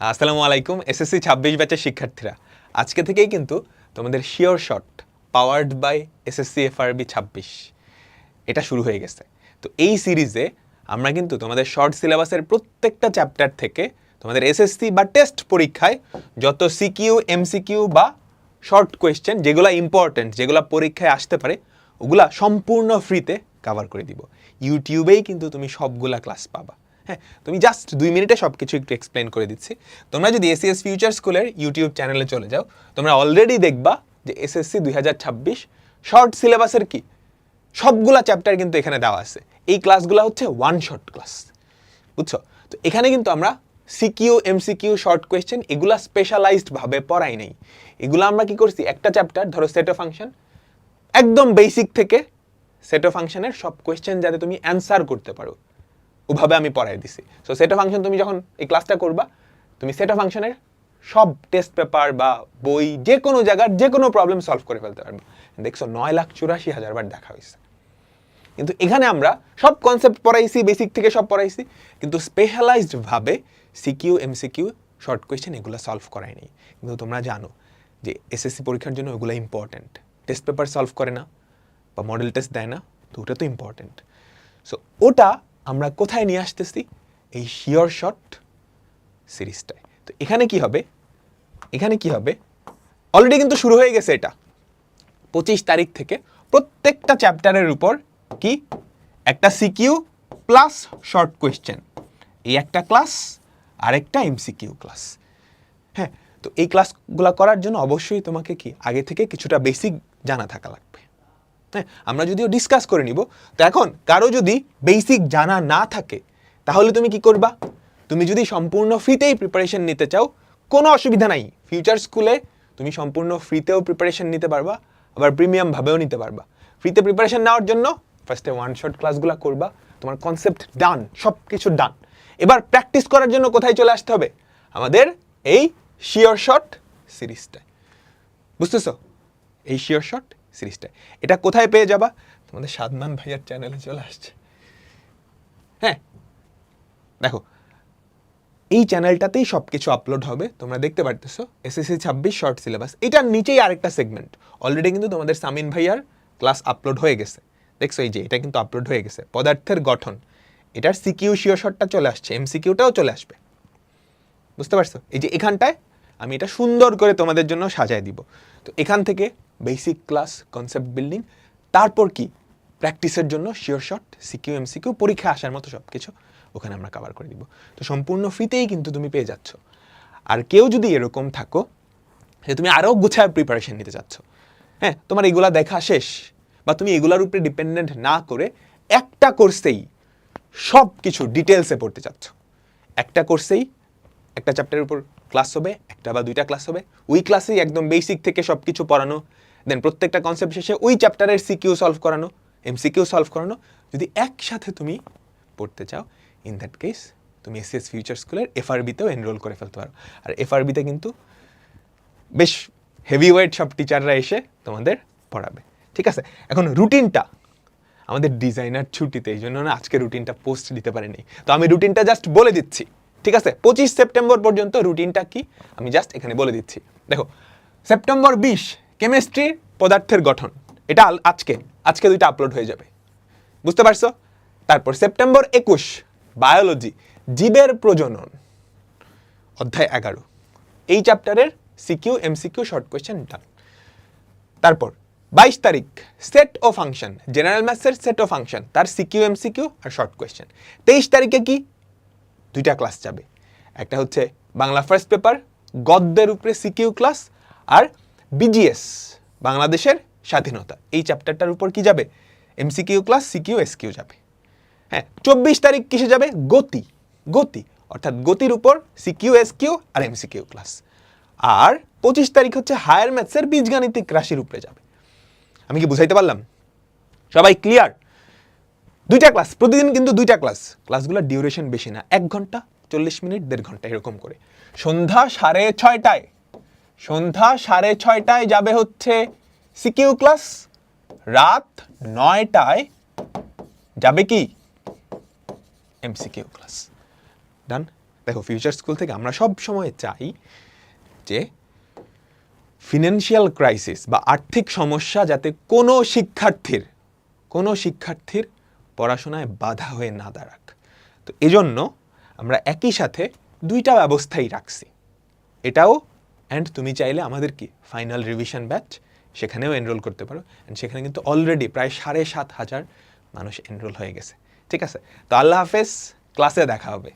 আসসালামু আলাইকুম, এসএসসি ছাব্বিশ ব্যাচের শিক্ষার্থীরা। আজকে থেকেই কিন্তু তোমাদের sure shot powered by SSC FRB ছাব্বিশ। এটা শুরু হয়ে গেছে। তো এই সিরিজে আমরা কিন্তু তোমাদের শর্ট সিলেবাসের প্রত্যেকটা চ্যাপ্টার থেকে তোমাদের এসএসসি বা টেস্ট পরীক্ষায় যত সিকিউ এমসিকিউ বা শর্ট কোয়েশ্চেন যেগুলো ইম্পর্টেন্ট যেগুলো পরীক্ষায় আসতে পারে, ওগুলা সম্পূর্ণ ফ্রিতে কভার করে দিব। ইউটিউবেই কিন্তু তুমি সবগুলা ক্লাস পাবা। হ্যাঁ তুমি জাস্ট দুই মিনিটে সব কিছু একটু এক্সপ্লেন করে দিচ্ছি। তোমরা যদি এসিএস ফিউচার স্কুলের ইউটিউব চ্যানেলে চলে যাও, তোমরা অলরেডি দেখবা যে এসএসসি দুই হাজার ছাব্বিশ শর্ট সিলেবাসের কি? সবগুলা চ্যাপ্টার কিন্তু এখানে দেওয়া আছে। এই ক্লাসগুলো হচ্ছে ওয়ান শর্ট ক্লাস বুঝছ? তো এখানে কিন্তু আমরা সিকিউ এমসিকিউ শর্ট কোয়েশ্চেন এগুলা স্পেশালাইজড ভাবে পড়াই নাই। এগুলো আমরা কি করছি? একটা চ্যাপ্টার ধরো সেট অফ ফাংশন একদম বেসিক থেকে সেট অফ ফাংশনের সব কোয়েশ্চেন যাতে তুমি অ্যান্সার করতে পারো। ওভাবে আমি পড়াই দিছি। সো সেট ফাংশন তুমি যখন এই ক্লাসটা করবা, তুমি সেট ফাংশনের সব টেস্ট পেপার বা বই যে কোনো জায়গার যে কোনো প্রবলেম সলভ করে ফেলতে পারবে। দেখছ, নয় লাখ চুরাশি হাজার বার দেখা হয়েছে। কিন্তু এখানে আমরা সব কনসেপ্ট পড়াইছি বেসিক থেকে সব পড়াইছি, কিন্তু স্পেশালাইজড ভাবে সিকিউ এমসিকিউ শর্ট কোয়েশ্চেন এগুলো সলভ করাই নেই। কিন্তু তোমরা জানো যে এসএসসি পরীক্ষার জন্য ওগুলো ইম্পর্ট্যান্ট টেস্ট পেপার সলভ করে না বা মডেল টেস্ট দেয় না, তো ওটা তো ইম্পর্ট্যান্ট সো ওটা আমরা কোথায় নিয়ে আসতেছি? এই শিওর শট সিরিজটায়। তো এখানে কি হবে? এখানে কি হবে? অলরেডি কিন্তু শুরু হয়ে গেছে এটা। পঁচিশ তারিখ থেকে প্রত্যেকটা চ্যাপ্টারের উপর কি? একটা সিকিউ প্লাস শর্ট কোয়েশ্চেন। এই একটা ক্লাস আর আরেকটা এমসিকিউ ক্লাস। হ্যাঁ তো এই ক্লাসগুলো করার জন্য অবশ্যই তোমাকে কি? আগে থেকে কিছুটা বেসিক জানা থাকা লাগবে। হ্যাঁ আমরা যদিও ডিসকাস করে নিব, তো এখন কারও যদি বেসিক জানা না থাকে, তাহলে তুমি কি করবা? তুমি যদি সম্পূর্ণ ফ্রিতেই প্রিপারেশন নিতে চাও, কোনো অসুবিধা নাই। ফিউচার স্কুলে তুমি সম্পূর্ণ ফ্রিতেও প্রিপারেশন নিতে পারবা, আবার প্রিমিয়াম ভাবেও নিতে পারবা। ফ্রিতে প্রিপারেশন নেওয়ার জন্য ফার্স্টে ওয়ান শট ক্লাসগুলো করবা, তোমার কনসেপ্ট ডান সব কিছু ডান এবার প্র্যাকটিস করার জন্য কোথায় চলে আসতে হবে? আমাদের এই শিওর শট সিরিজটায় বুঝতেছো? এই শিওর শট সিরিজটা এটা কোথায় পেয়ে যাবা? তোমাদের সাদমান ভাইয়ার চ্যানেলে চলে আসছে। হ্যাঁ দেখো, এই চ্যানেলটাতেই সব কিছু আপলোড হবে, তোমরা দেখতে পারতেছো এসএসসি ছাব্বিশ শর্ট সিলেবাস এটার নিচেই আরেকটা সেগমেন্ট অলরেডি কিন্তু তোমাদের সামিন ভাইয়ার ক্লাস আপলোড হয়ে গেছে। দেখছ এই যে, এটা কিন্তু আপলোড হয়ে গেছে। পদার্থের গঠন। এটার সিকিউ শিওর শটটা চলে আসছে এমসিকিউটাও চলে আসবে। বুঝতে পারছ? এই যে এখানটায় আমি এটা সুন্দর করে তোমাদের জন্য সাজায় দিব। তো এখান থেকে বেসিক ক্লাস কনসেপ্ট বিল্ডিং তারপর কি? প্র্যাকটিসের জন্য শিওর শট সিকিউ এমসিকিউ পরীক্ষা আসার মতো সব কিছু ওখানে আমরা কভার করে দিব। তো সম্পূর্ণ ফ্রিতেই কিন্তু তুমি পেয়ে যাচ্ছ। আর কেউ যদি এরকম থাকো, যে তুমি আরও গুছায় প্রিপারেশন নিতে চাচ্ছ হ্যাঁ তোমার এগুলা দেখা শেষ বা তুমি এগুলার উপরে ডিপেন্ডেন্ট না করে একটা কোর্সেই সব কিছু ডিটেলসে পড়তে চাচ্ছ। একটা কোর্সেই একটা চ্যাপ্টারের উপর ক্লাস হবে, একটা বা দুইটা ক্লাস হবে। ওই ক্লাসেই একদম বেসিক থেকে সব কিছু পড়ানো দেন প্রত্যেকটা কনসেপ্ট শেষে ওই চ্যাপ্টারের সিকিউ সলভ করানো এমসিকিউ সলভ করানো। যদি একসাথে তুমি পড়তে চাও ইন দ্যাট কেস তুমি এসএস ফিউচার স্কুলের এফআরবিতেও এনরোল করে ফেলতে পারো। আর এফআরবিতে কিন্তু বেশ হেভি ওয়েট সব টিচাররা এসে তোমাদের পড়াবে। ঠিক আছে? এখন রুটিনটা আমাদের ডিজাইনার ছুটিতে, এই জন্য না আজকে রুটিনটা পোস্ট দিতে পারেনি। তো আমি রুটিনটা জাস্ট বলে দিচ্ছি। ঠিক আছে? পঁচিশ সেপ্টেম্বর পর্যন্ত রুটিনটা কি? আমি জাস্ট এখানে বলে দিচ্ছি। দেখো, সেপ্টেম্বর বিশ, কেমিস্ট্রি, পদার্থের গঠন। এটা আজকে। আজকে দুইটা আপলোড হয়ে যাবে। বুঝতে পারছ? তারপর সেপ্টেম্বর একুশ বায়োলজি জীবের প্রজনন। অধ্যায় এগারো। এই চ্যাপ্টারের CQ MCQ short question done তারপর, বাইশ তারিখ সেট ও ফাংশন জেনারেল ম্যাথসের সেট ও ফাংশন তার সিকিউ এমসিকিউ আর শর্ট কোয়েশ্চেন তেইশ তারিখে কি? দুইটা ক্লাস যাবে। একটা হচ্ছে বাংলা ফার্স্ট পেপার গদ্যের উপরে সিকিউ ক্লাস আর বিজিএস বাংলাদেশের স্বাধীনতা। এই চ্যাপ্টারটার উপর কি যাবে? এমসিকিউ ক্লাস সিকিউ এসকিউ যাবে। হ্যাঁ চব্বিশ তারিখ কিসে যাবে? গতি গতি। অর্থাৎ গতির উপর সিকিউ এসকিউ আর এমসিকিউ ক্লাস আর পঁচিশ তারিখ হচ্ছে হায়ার ম্যাথসের বীজগাণিতিক রাশির উপরে যাবে। আমি কি বুঝাইতে পারলাম? সবাই ক্লিয়ার দুইটা ক্লাস প্রতিদিন কিন্তু দুইটা ক্লাস ক্লাসগুলোর ডিউরেশন বেশি না, এক ঘণ্টা, চল্লিশ মিনিট, দেড় ঘণ্টা এরকম করে। সন্ধ্যা সাড়ে ছয়টায়, সন্ধ্যা সাড়ে ছয়টায় যাবে হচ্ছে সিকিউ ক্লাস রাত নয়টায় যাবে কি? এমসিকিউ ক্লাস ডান দেখো ফিউচার স্কুল থেকে আমরা সব সময় চাই যে ফিনান্সিয়াল ক্রাইসিস বা আর্থিক সমস্যা যাতে কোনো শিক্ষার্থীর কোনো শিক্ষার্থীর পড়াশোনায় বাধা হয়ে না দাঁড়াক। তো এজন্য আমরা একই সাথে দুইটা ব্যবস্থাই রাখছি। এটাও অ্যান্ড তুমি চাইলে আমাদের কি ফাইনাল রিভিশন ব্যাচ সেখানেও এনরোল করতে পারো। অ্যান্ড সেখানে কিন্তু অলরেডি প্রায় সাড়ে সাত হাজার মানুষ এনরোল হয়ে গেছে। ঠিক আছে? তো আল্লাহ হাফেজ ক্লাসে দেখা হবে।